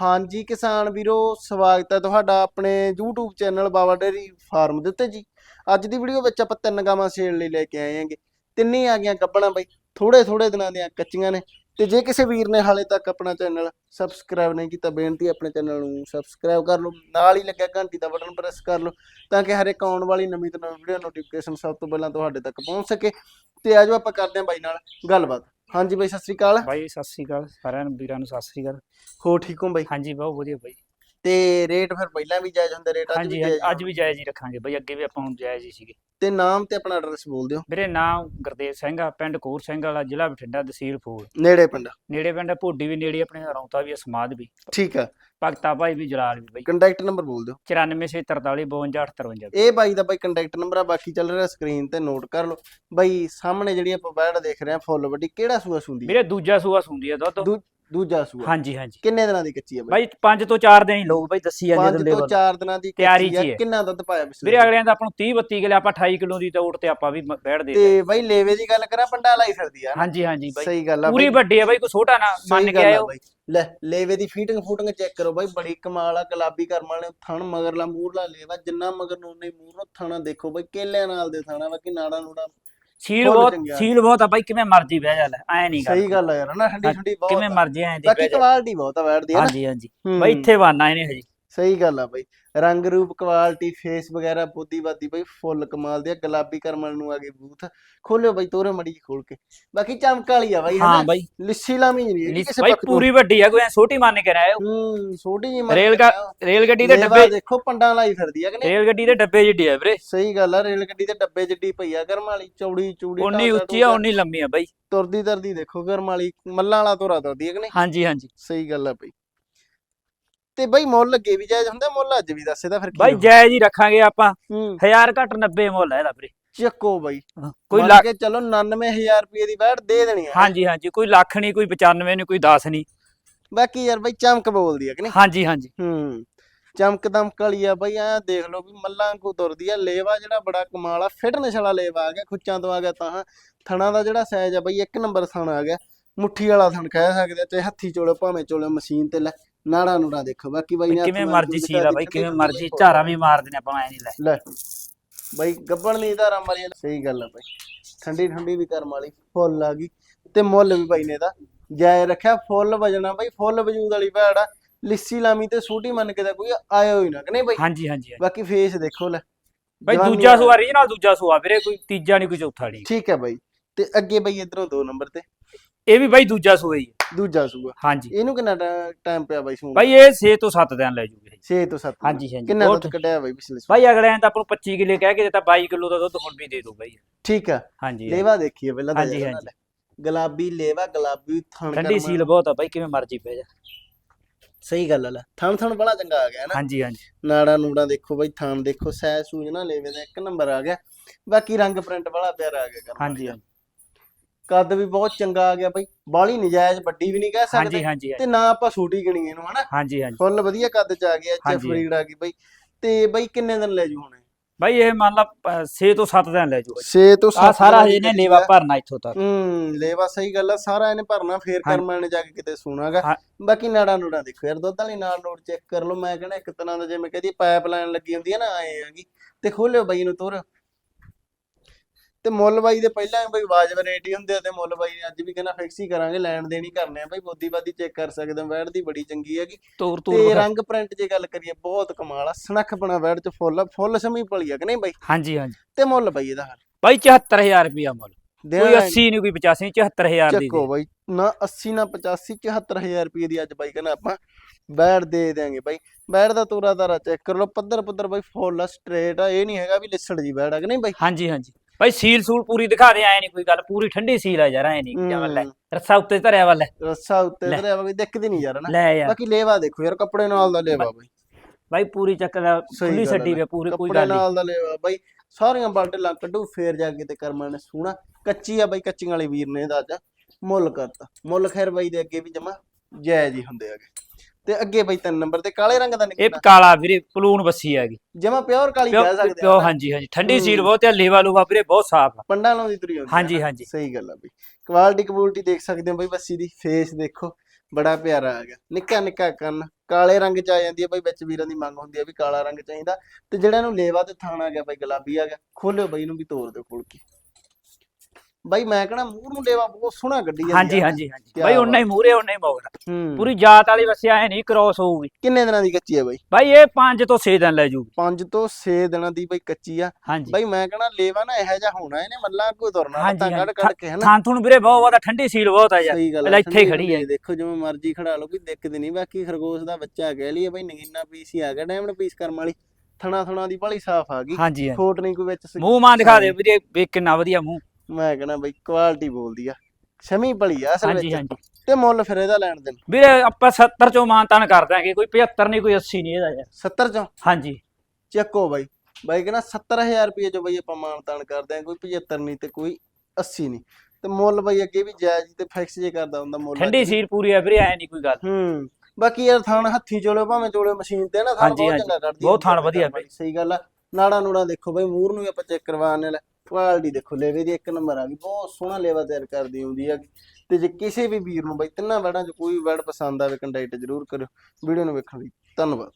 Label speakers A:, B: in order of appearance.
A: ਹਾਂਜੀ ਕਿਸਾਨ ਵੀਰੋ, ਸਵਾਗਤ ਹੈ ਤੁਹਾਡਾ ਆਪਣੇ YouTube channel Baba dairy farm ਦੇ ਉੱਤੇ ਜੀ। ਅੱਜ ਦੀ ਵੀਡੀਓ ਵਿੱਚ ਆਪਾਂ ਤਿੰਨ ਗਾਵਾਂ ਸੇਲ ਲਈ ਲੈ ਕੇ ਆਏ ਹਾਂਗੇ। ਤਿੰਨੇ ਆ ਗਈਆਂ ਗੱਬਣਾ ਬਾਈ ਥੋੜੇ ਥੋੜੇ ਦਿਨਾਂ ਦੀਆਂ ਕੱਚੀਆਂ ਨੇ। ਤੇ ਜੇ ਕਿਸੇ ਵੀਰ ਨੇ ਹਾਲੇ ਤੱਕ ਆਪਣਾ ਚੈਨਲ ਸਬਸਕ੍ਰਾਈਬ ਨਹੀਂ ਕੀਤਾ, ਬੇਨਤੀ ਆਪਣੇ ਚੈਨਲ ਨੂੰ ਸਬਸਕ੍ਰਾਈਬ ਕਰ ਲਓ, ਨਾਲ ਹੀ ਲੱਗਿਆ ਘੰਟੀ ਦਾ ਬਟਨ ਪ੍ਰੈਸ ਕਰ ਲਓ, ਤਾਂ ਕਿ ਹਰ ਇੱਕ ਆਉਣ ਵਾਲੀ ਨਵੀਂ ਤੋਂ ਨਵੀਂ ਵੀਡੀਓ ਨੋਟੀਫਿਕੇਸ਼ਨ ਸਭ ਤੋਂ ਪਹਿਲਾਂ ਤੁਹਾਡੇ ਤੱਕ ਪਹੁੰਚ ਸਕੇ। ਤੇ ਆਜੋ ਆਪਾਂ ਕਰਦੇ ਹਾਂ ਬਾਈ ਨਾਲ ਗੱਲਬਾਤ। ਹਾਂਜੀ ਬਾਈ ਸਤਿ ਸ੍ਰੀ ਅਕਾਲ।
B: ਬਾਈ ਸਤਿ ਸ੍ਰੀ ਅਕਾਲ। ਸਾਰਿਆਂ ਨੂੰ ਵੀਰਾਂ ਨੂੰ ਸਤਿ ਸ੍ਰੀ ਅਕਾਲ।
A: ਹੋ ਠੀਕ ਹੋ ਬਾਈ?
B: ਹਾਂਜੀ ਬਹੁਤ ਵਧੀਆ ਬਾਈ।
A: ਤੇ ਰੇਟ ਫਿਰ ਪਹਿਲਾਂ ਵੀ ਜਾਇਜ਼ ਹੁੰਦੇ ਰੇਟ ਅੱਜ ਵੀ
B: ਹਾਂਜੀ,
A: ਜਾਇਜ਼
B: ਅੱਜ ਵੀ ਜਾਇਜ਼ ਹੀ ਰੱਖਾਂਗੇ ਬਾਈ ਅੱਗੇ ਵੀ ਆਪਾਂ ਹੁਣ ਜਾਇਜ਼ ਹੀ ਸੀਗੇ।
A: ਤੇ ਨਾਮ ਤੇ ਆਪਣਾ ਐਡਰੈਸ ਬੋਲ ਦਿਓ।
B: ਵੀਰੇ ਨਾਮ ਗੁਰਦੇਵ ਸਿੰਘ ਆ ਪਿੰਡ ਕੋਰ ਸਿੰਘ ਵਾਲਾ ਜ਼ਿਲ੍ਹਾ ਬਠਿੰਡਾ ਤਹਿਸੀਲ ਫੂਲ।
A: ਨੇੜੇ ਪਿੰਡ।
B: ਨੇੜੇ ਪਿੰਡ ਭੋਡੀ ਵੀ ਨੇੜੇ ਆਪਣੇ ਰੌਂਤਾ ਵੀ ਆ, ਸਮਾਧ ਵੀ।
A: ਠੀਕ ਆ।
B: ਭਗਤਾ ਭਾਈ ਵੀ ਜਲਾਲ ਵੀ ਬਾਈ।
A: ਕੰਟੈਕਟ ਨੰਬਰ ਬੋਲ ਦਿਓ।
B: 9443 5258
A: ਇਹ ਬਾਈ ਦਾ ਬਾਈ ਕੰਟੈਕਟ ਨੰਬਰ ਆ ਬਾਕੀ ਚੱਲ ਰਿਹਾ ਸਕਰੀਨ ਤੇ ਨੋਟ ਕਰ ਲਓ। ਬਾਈ ਸਾਹਮਣੇ ਜਿਹੜੀ ਆਪਾਂ ਬੈਡ ਦੇਖ ਰਹੇ ਆ ਫੁੱਲ ਵੱਡੀ ਕਿਹੜਾ ਸੂਆ ਸੁੰਦੀ
B: ਵੀਰੇ ਦੂਜਾ ਸੂਆ ਸੁੰਦੀ ਆ ਦੁੱਧ।
A: ਦੂ- ਦੂਜਾ ਸੂਆ।
B: ਹਾਂਜੀ ਹਾਂਜੀ।
A: ਕਿੰਨੇ ਦਿਨਾਂ ਦੀ ਕੱਚੀ ਆ ਬਾਈ?
B: ਬਾਈ 5 ਤੋਂ 4 ਦਿਨ ਹੀ ਲੋਕ ਬਾਈ ਦੱਸੀ ਜਾਂਦੇ
A: ਪੰਜ
B: ਦਿੰਦੇ
A: ਤੋਂ
B: ਵੱਲ।
A: 4 ਦਿਨਾਂ ਦੀ
B: ਤਿਆਰੀ
A: ਕੱਚੀ ਆ।
B: ਚ ਹੀ ਹੈ।
A: ਕਿੰਨਾ ਦੁੱਧ ਪਾਇਆ ਪਿਛਲੇ
B: ਵੀਰੇ ਅਗਲਿਆਂ ਦਾ ਆਪਾਂ ਨੂੰ 30 32 ਕਿਲੇ ਆਪਾਂ 28 ਕਿਲੋ ਦੀ ਤੋੜ ਤੇ ਆਪਾਂ ਵੀ ਮ- ਬੈਠ ਦੇ
A: ਤੇ ਬਾਈ ਲੇਵੇ ਦੀ ਗੱਲ ਕਰਾਂ ਪੰਡਾ ਲਾਈ ਫਿਰਦੀ ਆ ਨਾ।
B: ਹਾਂਜੀ ਹਾਂਜੀ ਬਾਈ।
A: ਸਹੀ ਗੱਲ ਆ
B: ਪੂਰੀ
A: ਬਾਈ।
B: ਵੱਡੀ ਆ ਬਾਈ ਕੋਈ ਛੋਟਾ ਨਾ
A: ਸਹੀ
B: ਮੰਨ ਕੇ
A: ਗੱਲ ਆ
B: ਆਇਓ।
A: ਬਾਈ। ਲੈ ਲੇਵੇ ਦੀ ਫੀਟਿੰਗ ਫੂਟਿੰਗ ਚੈੱਕ ਕਰੋ ਬਾਈ ਬੜੀ ਕਮਾਲ ਆ ਗੁਲਾਬੀ ਕਰਮ ਵਾਲੇ ਥਣ ਮਗਰਲਾ ਮੂਰਲਾ ਲੇਵਾ ਜਿੰਨਾ ਮਗਰ ਨੂੰ ਉਹਨੇ ਮੂਰੋਂ ਥਣਾ ਦੇਖੋ ਬਾਈ ਕੇਲਿਆਂ ਨਾਲ ਦੇ ਥਣਾ ਬਾਕੀ ਨਾੜਾ ਨੂੜਾ
B: ਸੀਲ ਬਹੁਤ। ਸੀਲ ਬਹੁਤ ਆ ਬਾਈ ਕਿਵੇਂ ਮਰਜ਼ੀ ਬਹਿ ਜਾ ਲੈ ਐ ਨਹੀਂ
A: ਸਹੀ ਗੱਲ। ਆ ਯਾਰ ਨਾ ਠੰਡੀ
B: ਹਾਂ,
A: ਠੰਡੀ ਬਹੁਤ
B: ਕਿਵੇਂ। ਮਰਜ਼ੀ ਐ ਦੀ
A: ਬਾਕੀ ਕੁਆਲਿਟੀ ਬਹੁਤ ਆ ਬੈਠਦੀ ਨਾ
B: ਹਾਂਜੀ ਹਾਂਜੀ।
A: ਹੂੰ,
B: ਬਾਈ ਇੱਥੇ ਬਾਨਾ ਇਹਨੇ ਹਜੀ।
A: ਸਹੀ ਗੱਲ ਆ ਬਾਈ। ਰੰਗ ਰੂਪ ਕੁਆਲਿਟੀ ਫੇਸ ਵਗੈਰਾ ਬੁੱਧੀ ਬਾਦੀ ਬਾਈ ਫੁੱਲ ਕਮਾਲ ਦੀ ਆ ਗੁਲਾਬੀ ਕਰਮਲ ਨੂੰ ਆ ਗਈ ਬੂਥ। ਖੋਲਿਓ ਬਾਈ ਤੋਰੇ ਮੜੀ ਖੋਲ ਕੇ। ਬਾਕੀ ਚਮਕ ਵਾਲੀ ਆ ਬਾਈ
B: ਹਾਂ ਬਾਈ।
A: ਲਿੱਸੀ ਲਾਮੀ ਨਹੀਂ ਕਿਸੇ
B: ਬਾਈ
A: ਪੱਖ ਤੋਂ।
B: ਪੂਰੀ ਵੱਡੀ ਆ ਕੋਈ ਐ ਛੋਟੀ ਮੰਨ ਕੇ
A: ਹੂੰ ਛੋਟੀ ਜਿਹੀ
B: ਰੇਲ ਰੇਲ ਗੱਡੀ ਦੇ ਡੱਬੇ
A: ਦੇਖੋ ਪੰਡਾਂ ਲਾਈ ਫਿਰਦੀ ਆ ਕਿ ਨਹੀਂ?
B: ਰੇਲ ਗੱਡੀ ਦੇ ਡੱਬੇ ਜਿੱਡੀ ਆ ਵੀਰੇ।
A: ਸਹੀ ਗੱਲ ਆ ਰੇਲ ਗੱਡੀ ਦੇ ਡੱਬੇ ਜਿੱਡੀ ਪਈ ਆ ਗਰਮ ਵਾਲੀ। ਚੌੜੀ ਚੂੜੀ
B: ਉਨੀ ਉੱਚੀ ਆ ਉਨੀ ਲੰਮੀ ਆ ਬਾਈ।
A: ਤੁਰਦੀ ਤਰਦੀ ਦੇਖੋ ਗਰਮ ਵਾਲੀ। ਮੱਲਾਂ ਵਾਲਾ ਤੋਰਾ ਤੁਰਦੀ ਹੈ ਕਿ ਨਹੀਂ?
B: ਹਾਂਜੀ ਹਾਂਜੀ।
A: ਸਹੀ ਗੱਲ ਆ ਬਈ। ਤੇ ਬਈ ਮੁੱਲ ਅੱਗੇ ਵੀ ਜਾਇਜ਼ ਹੁੰਦਾ ਮੁੱਲ ਅੱਜ ਵੀ ਦੱਸ ਇਹਦਾ ਫਿਰ ਕੀ
B: ਬਾਈ
A: ਹੋਊ?
B: ਜਾਇਜ਼ ਹੀ ਰੱਖਾਂਗੇ ਆਪਾਂ।
A: ਹੂੰ।
B: 1000 ਘੱਟ 90 ਮੁੱਲ ਹੈ ਇਹਦਾ ਵੀਰੇ।
A: ਚੱਕੋ ਬਈ।
B: ਕੋਈ
A: ਮੰਨ
B: ਲੱਖ
A: ਕੇ ਚਲੋ 99000 ਰੁਪਏ ਦੀ ਬੈਠ ਦੇ ਦੇਣੀ ਆ।
B: ਹਾਂਜੀ ਹਾਂਜੀ ਕੋਈ ਲੱਖ ਨਹੀਂ ਕੋਈ 95 ਨਹੀਂ ਕੋਈ 10 ਨਹੀਂ।
A: ਬਾਕੀ ਯਾਰ ਬਈ ਚਮਕ ਬੋਲਦੀ ਆ ਕਿ ਨਹੀਂ?
B: ਹਾਂਜੀ ਹਾਂਜੀ।
A: ਹੂੰ ਚਮਕ ਦਮਕ ਵਾਲੀ ਆ ਬਈ ਐ ਦੇਖ ਲਓ ਵੀ ਮੱਲਾਂ ਕੋ ਤੁਰਦੀ ਆ ਲੇਵਾ ਜਿਹੜਾ ਬੜਾ ਕਮਾਲ ਆ ਫਿਟਨੈਸ ਵਾਲਾ ਲੇਵਾ ਆ ਗਿਆ ਖੁੱਚਾਂ ਤੋਂ ਆ ਗਿਆ ਤਾਂ ਥਣਾ ਦਾ ਜਿਹੜਾ ਸਾਈਜ਼ ਆ ਬਈ ਇੱਕ ਨੰਬਰ ਥਣ ਆ ਗਿਆ। ਮੁੱਠੀ ਵਾਲਾ ਥਣ ਕਹਿ ਸਕਦੇ ਆ ਚਾਹੇ ਹੱਥੀ ਚੋਲੇ ਭਾਵੇਂ ਚੋਲੇ ਮਸ਼ੀਨ ਤੇ ਲੈ। ਨਾੜਾ ਨੂੜਾ ਦੇਖੋ ਬਾਕੀ ਬਾਈ ਨੇ
B: ਕਿਵੇਂ
A: ਮਾਰ
B: ਮਰਜ਼ੀ ਸੀਲ ਆ ਬਾਈ ਕਿਵੇਂ ਮਰਜ਼ੀ। ਝਾਰਾ ਵੀ ਮਾਰਦੇ ਨੇ ਆਪਾਂ ਐ ਨਹੀਂ ਲੈ।
A: ਲੈ ਬਾਈ ਗੱਬਣ ਨਹੀਂ ਧਾਰਾ ਮਾਰੀਆਂ ਸਹੀ ਗੱਲ ਆ ਬਾਈ। ਠੰਡੀ ਠੰਡੀ ਵੀ ਕਰਮ ਵਾਲੀ। ਫੁੱਲ ਆ ਗਈ। ਤੇ ਮੁੱਲ ਵੀ ਬਾਈ ਨੇ ਦਾ ਜਾਇ ਰੱਖਿਆ ਫੁੱਲ ਵਜਣਾ ਬਾਈ ਫੁੱਲ ਵਜੂਦ ਵਾਲੀ ਭੈੜ ਆ। ਲਿੱਸੀ ਲਾਮੀ ਤੇ ਛੋਟੀ ਮੰਨ ਕੇ ਤਾਂ ਕੋਈ ਆਇਆ ਹੀ ਨਾ ਕਿ ਨਹੀਂ ਬਾਈ?
B: ਹਾਂਜੀ ਹਾਂਜੀ।
A: ਬਾਕੀ ਫੇਸ ਦੇਖੋ ਲੈ।
B: ਬਾਈ ਦੂਜਾ। ਸੂਆ ਰੀਜਨਲ ਦੂਜਾ ਸੂਆ ਵੀਰੇ ਕੋਈ ਤੀਜਾ ਨਹੀਂ ਕੋਈ ਚੌਥਾ ਨਹੀਂ
A: ਠੀਕ ਹੈ ਬਾਈ। ਤੇ ਅੱਗੇ ਬਾਈ ਇਧਰੋਂ ਦੋ ਨੰਬਰ ਤੇ।
B: ਇਹ ਵੀ ਬਾਈ ਦੂਜਾ ਸੂਆ ਹੀ ਹੈ।
A: ਦੂਜਾ ਸੂਆ।
B: ਹਾਂਜੀ।
A: ਇਹਨੂੰ ਕਿੰਨਾ ਟਾਈਮ ਪਿਆ ਬਾਈ ਸੂਣ
B: ਬਾਈ ਇਹ 6 ਤੋਂ 7 ਦਿਨ ਲੈ ਜੂਗੇ
A: 6 ਤੋਂ 7
B: ਹਾਂਜੀ ਹਾਂਜੀ।
A: ਕਿੰਨਾ ਦੁੱਧ ਕੱਢਿਆ ਬਾਈ ਪਿਛਲੇ ਸੂਏ
B: ਬਾਈ ਅਗਲੇ ਤਾਂ ਆਪਾਂ ਨੂੰ 25 ਕਿਲੇ ਕਹਿ ਕੇ ਦਿੱਤਾ 22 ਕਿਲੋ ਦਾ ਦੁੱਧ ਹੁਣ ਵੀ ਦੇ ਦੋ ਬਾਈ।
A: ਠੀਕ ਆ।
B: ਹਾਂਜੀ
A: ਲੇਵਾ ਦੇਖੀਏ ਪਹਿਲਾਂ ਤਾਂ
B: ਹਾਂਜੀ, ਹਾਂਜੀ।
A: ਗੁਲਾਬੀ ਲੇਵਾ ਗੁਲਾਬੀ ਥਣ
B: ਠੰਡੀ ਸੀਲ ਬਹੁਤ ਆ ਬਾਈ ਕਿਵੇਂ ਮਰਜ਼ੀ ਪੈ ਜਾ।
A: ਸਹੀ ਗੱਲ ਆ ਥਣ ਥਣ ਬੜਾ ਚੰਗਾ ਆ ਗਿਆ ਨਾ।
B: ਹਾਂਜੀ ਹਾਂਜੀ।
A: ਨਾੜਾ ਨੂੜਾ ਦੇਖੋ ਬਾਈ ਥਾਨ ਦੇਖੋ ਸੈ ਸੂਜ ਨਾ ਲੇਵੇ ਦਾ ਇੱਕ ਨੰਬਰ ਆ ਗਿਆ। ਬਾਕੀ ਰੰਗ ਪ੍ਰਿੰਟ ਵਾਲਾ ਪਿਆਰਾ ਆ ਗਿਆ
B: ਹਾਂਜੀ ਹਾਂਜੀ।
A: ਕੱਦ ਵੀ ਬਹੁਤ ਚੰਗਾ ਆ ਗਿਆ ਬਾਈ ਬਾਲੀ ਨਜਾਇਜ਼ ਵੱਡੀ ਵੀ ਨਹੀਂ ਕਹਿ
B: ਹਾਂਜੀ
A: ਸਕਦੇ
B: ਹਾਂਜੀ।
A: ਤੇ ਨਾ ਆਪਾਂ ਛੋਟੀ ਗਣੀਏ ਇਹਨੂੰ ਹਨਾ?
B: ਹਾਂਜੀ ਹਾਂਜੀ।
A: ਫੁੱਲ ਵਧੀਆ ਕੱਦ ਚ ਆ ਗਿਆ ਐਚ
B: ਹਾਂਜੀ।
A: ਫਰੀਡ ਆ ਗਈ ਬਾਈ। ਤੇ ਬਾਈ ਕਿੰਨੇ ਦਿਨ ਲੈ ਜੂ ਹੁਣ
B: ਬਾਈ ਇਹ ਮੰਨ ਲਾ 6 ਤੋਂ 7 ਦਿਨ ਲੈ ਜੂਗਾ
A: 6 ਤੋਂ
B: ਆ ਸਾਰਾ ਹਜੇ ਨੇ ਲੇਵਾ ਭਰਨਾ ਇੱਥੋਂ ਤੱਕ।
A: ਹੂੰ ਲੇਵਾ ਸਹੀ ਗੱਲ ਆ ਸਾਰਾ ਇਹਨੇ ਭਰਨਾ ਫੇਰ
B: ਹਾਂ।
A: ਕਰਮਾਂ ਨੇ ਜਾ ਕੇ ਕਿਤੇ ਸੁਣਾਗਾ
B: ਹਾਂ।
A: ਬਾਕੀ ਨਾੜਾ ਨੂੜਾ ਦੇਖੋ ਯਾਰ ਦੁੱਧ ਵਾਲੀ ਨਾਲ ਨੋਟ ਚੈੱਕ ਕਰ ਲਓ। ਮੈਂ ਕਹਿੰਦਾ ਇੱਕ ਤਰ੍ਹਾਂ ਦਾ ਜਿਵੇਂ ਕਹਦੀ ਪਾਈਪ ਲਾਈਨ ਲੱਗੀ ਹੁੰਦੀ ਹੈ ਨਾ ਆਏ ਹੈਗੀ ਤੇ ਖੋਲਿਓ ਬਾਈ ਨੂੰ ਤੋਰ। ਤੇ ਮੁੱਲ ਬਾਈ ਦੇ ਪਹਿਲਾਂ ਬਾਈ ਵਾਜਬ ਰੇਟ ਹੀ ਹੁੰਦੇ ਆ ਤੇ ਮੁੱਲ ਬਾਈ ਅੱਜ ਵੀ ਕਹਿੰਦਾ ਫਿਕਸ ਹੀ ਕਰਾਂਗੇ ਲੈਣ ਦੇਣ ਹੀ ਕਰਨੇ ਆ। ਬਾਈ ਬੋਦੀ ਬਾਦੀ ਚੈੱਕ ਕਰ ਸਕਦੇ ਹੋ ਵੈੜ ਦੀ ਬੜੀ ਚੰਗੀ ਹੈਗੀ।
B: ਤੂਰ ਤੂਰ
A: ਤੇ ਰੰਗ ਪ੍ਰਿੰਟ ਜੇ ਗੱਲ ਕਰੀਏ ਬਹੁਤ ਕਮਾਲ ਆ ਸਨੱਖ ਬਣਾ ਵੈੜ ਚ ਫੁੱਲ ਆ, ਫੁੱਲ ਸਮੀ ਭਲੀ ਆ ਕਿ ਨਹੀਂ ਬਾਈ?
B: ਹਾਂਜੀ ਹਾਂਜੀ।
A: ਤੇ ਮੁੱਲ ਬਾਈ ਇਹਦਾ
B: ਬਾਈ 74000 ਰੁਪਿਆ ਮੁੱਲ। ਕੋਈ
A: ਹੈ।
B: 80 ਨਹੀਂ ਕੋਈ 85 ਨਹੀਂ 74000 ਦੀ
A: ਚੱਕੋ ਬਾਈ ਨਾ 80 ਨਾ 85 74000 ਰੁਪਏ ਦੀ ਅੱਜ ਬਾਈ ਕਹਿੰਦਾ ਆਪਾਂ ਬੈੜ ਦੇ ਦੇਾਂਗੇ ਬਾਈ। ਬੈੜ ਦਾ ਤੋਰਾ ਤਾਰਾ ਚੈੱਕ ਕਰ ਲਓ ਪੱਧਰ ਪੱਧਰ ਬਾਈ ਫੁੱਲ ਆ ਸਟ੍ਰੇਟ ਆ ਇਹ ਨਹੀਂ ਹੈਗਾ ਵੀ ਲਿਸੜ ਜੀ ਬੈੜ ਆ ਕਿ ਨਹੀਂ ਬਾਈ?
B: ਹਾਂਜੀ ਹਾਂਜੀ। ਬਾਈ ਸੀਲ ਸੂਲ ਪੂਰੀ ਦਿਖਾ ਦੇ ਐ ਨਹੀਂ ਕੋਈ ਗੱਲ ਪੂਰੀ ਠੰਡੀ ਸੀਲ ਆ ਯਾਰ ਐ ਨਹੀਂ ਜਾਂ ਲੈ
A: ਹੂੰ,
B: ਰੱਸਾ ਉੱਤੇ ਧਰਿਆ ਵਾ ਲੈ।
A: ਰੱਸਾ ਉੱਤੇ। ਧਰਿਆ ਵਾ ਕੋਈ ਦਿੱਕਦੀ ਨਹੀਂ ਯਾਰ ਨਾ
B: ਲੈ ਯਾਰ।
A: ਬਾਕੀ ਲੇਵਾ ਦੇਖੋ ਯਾਰ ਕੱਪੜੇ ਨਾਲ ਦਾ ਲੇਵਾ ਬਾਈ।
B: ਬਾਈ ਪੂਰੀ ਚੱਕ ਦਾ
A: ਸਹੀ
B: ਖੁੱਲੀ
A: ਗੱਲ
B: ਛੱਡੀ
A: ਲੈ।
B: ਵੇ ਪੂਰੀ ਕੋਈ
A: ਕੱਪੜੇ
B: ਗੱਲ ਨਹੀਂ
A: ਨਾਲ ਦਾ ਲੇਵਾ ਬਾਈ। ਸਾਰੀਆਂ ਬਾਲਟਲਾਂ ਕੱਢੂ ਫੇਰ ਜਾ ਕੇ ਤੇ ਕਰਮਾਂ ਨੇ ਸੋਹਣਾ ਕੱਚੀ ਆ ਬਾਈ ਕੱਚੀਆਂ ਵਾਲੇ ਵੀਰ ਨੇ ਇਹਦਾ ਅੱਜ ਮੁੱਲ ਕਰਤਾ। ਮੁੱਲ ਖੈਰ ਬਾਈ ਦੇ ਅੱਗੇ ਵੀ ਜਮਾ ਜਾਇਜ਼ ਹੀ ਹੁੰਦੇ ਹੈਗੇ। ਤੇ ਅੱਗੇ ਬਾਈ ਤਿੰਨ ਨੰਬਰ ਤੇ ਕਾਲੇ ਰੰਗ ਦਾ
B: ਇਹ
A: ਨਿਕਲਦਾ।
B: ਕਾਲਾ ਵੀਰੇ ਪਲੂਣ ਬੱਸੀ ਹੈਗੀ
A: ਜਮਾ ਪਿਓਰ ਕਾਲੀ
B: ਪਿਓ
A: ਕਹਿ ਸਕਦੇ
B: ਪਿਓ ਹਾਂਜੀ ਹਾਂਜੀ। ਠੰਡੀ ਸੀਲ
A: ਹੂੰ।
B: ਬਹੁਤ ਆ ਲੇਵਾ ਲੂਵਾ ਵੀਰੇ ਬਹੁਤ ਸਾਫ਼ ਆ।
A: ਪੰਡਾਂ ਲਾਉਂਦੀ ਤੁਰੀ ਹੁੰਦੀ ਆ।
B: ਹਾਂਜੀ
A: ਨਾ।
B: ਹਾਂਜੀ।
A: ਸਹੀ ਗੱਲ ਆ ਬਈ। ਕੁਆਲਿਟੀ ਕਬੂਲਟੀ ਦੇਖ ਸਕਦੇ ਹੋ ਬਈ ਬੱਸੀ ਦੀ। ਫੇਸ ਦੇਖੋ ਬੜਾ ਪਿਆਰਾ ਆ ਗਿਆ। ਨਿੱਕਾ ਨਿੱਕਾ ਕੰਨ। ਕਾਲੇ ਰੰਗ ਚ ਆ ਜਾਂਦੀ ਹੈ ਬਾਈ ਵਿੱਚ ਵੀਰਾਂ ਦੀ ਮੰਗ ਹੁੰਦੀ ਹੈ ਵੀ ਕਾਲਾ ਰੰਗ ਚਾਹੀਦਾ। ਤੇ ਜਿਹੜਾ ਇਹਨੂੰ ਲੇਵਾ ਤੇ ਥਾਣਾ ਗਿਆ ਬਾਈ ਗੁਲਾਬੀ ਆ ਗਿਆ। ਖੋਲਿਓ ਬਾਈ ਨੂੰ ਵੀ ਤੋੜ ਦਿਓ ਖੋਲ ਕੇ। ਬਾਈ ਮੈਂ ਕਹਣਾ ਮੂੰਹ ਨੂੰ ਲੇਵਾ ਬਹੁਤ ਸੋਹਣਾ ਗੱਡੀ
B: ਹਾਂਜੀ
A: ਆ।
B: ਹਾਂਜੀ ਹਾਂਜੀ।
A: ਕਿਆ
B: ਬਾਈ ਉਹਨਾਂ ਹੀ ਮੂਰੇ ਉਹਨਾਂ ਹੀ ਮੌਗਰਾ ਪੂਰੀ ਜਾਤ ਵਾਲੀ ਵਸਿਆ ਐ ਨਹੀਂ ਕ੍ਰਾਸ ਹੋਊਗੀ।
A: ਕਿੰਨੇ ਦਿਨਾਂ ਦੀ ਕੱਚੀ ਆ ਬਾਈ?
B: ਬਾਈ ਇਹ 5 ਤੋਂ 6 ਦਿਨ ਲੈ ਜੂਗੀ।
A: 5 ਤੋਂ 6 ਦਿਨਾਂ ਦੀ ਬਾਈ ਕੱਚੀ ਆ।
B: ਹਾਂਜੀ।
A: ਬਾਈ ਮੈਂ ਕਹਣਾ ਲੇਵਾ ਨਾ ਇਹੋ ਜਿਹਾ ਹੋਣਾ ਇਹਨੇ ਮੱਲਾ ਕੋਈ ਤੁਰਨਾ
B: ਹਾਂਜੀ,
A: ਤਾਂ ਕੱਢ
B: ਹਾਂਜੀ।
A: ਕੱਢ ਕੇ ਹਨਾ?
B: ਥਾਂ ਥੁਣ ਵੀਰੇ ਬਹੁਤ ਵਾਦਾ ਠੰਡੀ ਸੀਲ ਬਹੁਤ ਆ ਯਾਰ।
A: ਆ,
B: ਇੱਥੇ ਖੜੀ।
A: ਹੁੰਦੀ ਦੇਖੋ ਜਿਵੇਂ ਮਰਜ਼ੀ ਖੜਾ ਲਓ ਕੋਈ ਦਿੱਕਤ ਨਹੀਂ। ਬਾਕੀ ਖਰਗੋਸ਼ ਦਾ ਬੱਚਾ ਕਹਿ ਲਈਏ ਬਾਈ ਨਗੀਨਾ ਪੀਸ ਹੀ ਆ ਗਿਆ ਡਾਇਮੰਡ ਪੀਸ ਕਰਮ ਵਾਲੀ। ਥਣਾ ਥਣਾ ਦੀ ਬੜੀ ਸਾਫ਼ ਆ ਗਈ।
B: ਹਾਂਜੀ ਹਾਂਜੀ।
A: ਖੋਟ ਨਹੀਂ ਕੋਈ ਵਿੱਚ
B: ਮੂੰਹ ਮਾਂ ਦਿਖਾ ਦੇ ਵੀਰੇ ਵੇਖ ਕਿੰਨਾ ਵਧੀਆ ਮੂੰਹ।
A: ਮੈਂ ਕਹਣਾ ਬਾਈ ਕੁਆਲਿਟੀ ਬੋਲਦੀ ਆ। ਸ਼ਮੀ ਭਲੀ ਆ ਅਸਲ
B: ਹਾਂਜੀ
A: ਵਿੱਚ।
B: ਹਾਂਜੀ।
A: ਤੇ ਮੁੱਲ ਫਿਰ ਇਹਦਾ ਲੈਣ ਦੇਣ।
B: ਵੀਰੇ ਆਪਾਂ 70 ਚੋਂ ਮਾਨਤਾਨ ਕਰ ਦਾਂਗੇ ਕੋਈ 75 ਨਹੀਂ ਕੋਈ 80 ਨਹੀਂ ਇਹਦਾ ਯਾਰ।
A: 70 ਚੋਂ?
B: ਹਾਂਜੀ।
A: ਚੱਕੋ ਬਾਈ। ਬਾਈ ਕਹਿੰਦਾ 70000 ਰੁਪਏ ਚੋਂ ਬਾਈ ਆਪਾਂ ਮਾਨਤਾਨ ਕਰਦੇ ਆਂ ਕੋਈ 75 ਨਹੀਂ ਤੇ ਕੋਈ 80 ਨਹੀਂ। ਤੇ ਮੁੱਲ ਬਾਈ ਅੱਗੇ ਵੀ ਜਾਇਜ਼ ਤੇ ਫਿਕਸ ਜੇ ਕਰਦਾ ਹੁੰਦਾ ਮੁੱਲ।
B: ਠੰਡੀ ਸੀਲ ਪੂਰੀ ਆ ਵੀਰੇ ਐ ਨਹੀਂ ਕੋਈ ਗੱਲ।
A: ਹੂੰ। ਬਾਕੀ ਯਾਰ ਥਾਣ ਹੱਥੀ ਚੋਲੇ ਭਾਵੇਂ ਚੋਲੇ ਮਸ਼ੀਨ ਤੇ ਨਾ ਥਾਣ
B: ਹਾਂਜੀ,
A: ਬਹੁਤ
B: ਹਾਂਜੀ।
A: ਚੰਗਾ ਕੱਢਦੀ
B: ਬਹੁਤ ਥਾਣ ਵਧੀਆ
A: ਬਾਈ, ਸਹੀ ਗੱਲ ਆ। ਨਾੜਾ ਨੂੜਾ ਦੇਖੋ ਬਾਈ ਮੂਰ ਨੂੰ ਵੀ ਆਪਾਂ ਚੈੱਕ ਕਰਵਾਉਣ ਨਾਲ ਕੁਆਲਿਟੀ ਦੇਖੋ, ਲੇਵੇ ਦੀ ਇੱਕ ਨੰਬਰ ਆ ਗਈ, ਬਹੁਤ ਸੋਹਣਾ ਲੇਵਾ ਤਿਆਰ ਕਰਦੀ ਹੁੰਦੀ ਆ। ਤੇ ਜੇ ਕਿਸੇ ਵੀ ਵੀਰ ਨੂੰ ਬਈ ਤਿੰਨਾਂ ਵੜਾਂ ਚ ਕੋਈ ਵੜ ਪਸੰਦ ਆਵੇ, ਕੰਟੈਕਟ ਜ਼ਰੂਰ ਕਰਿਓ। ਵੀਡੀਓ ਨੂੰ ਵੇਖਣ ਲਈ ਧੰਨਵਾਦ।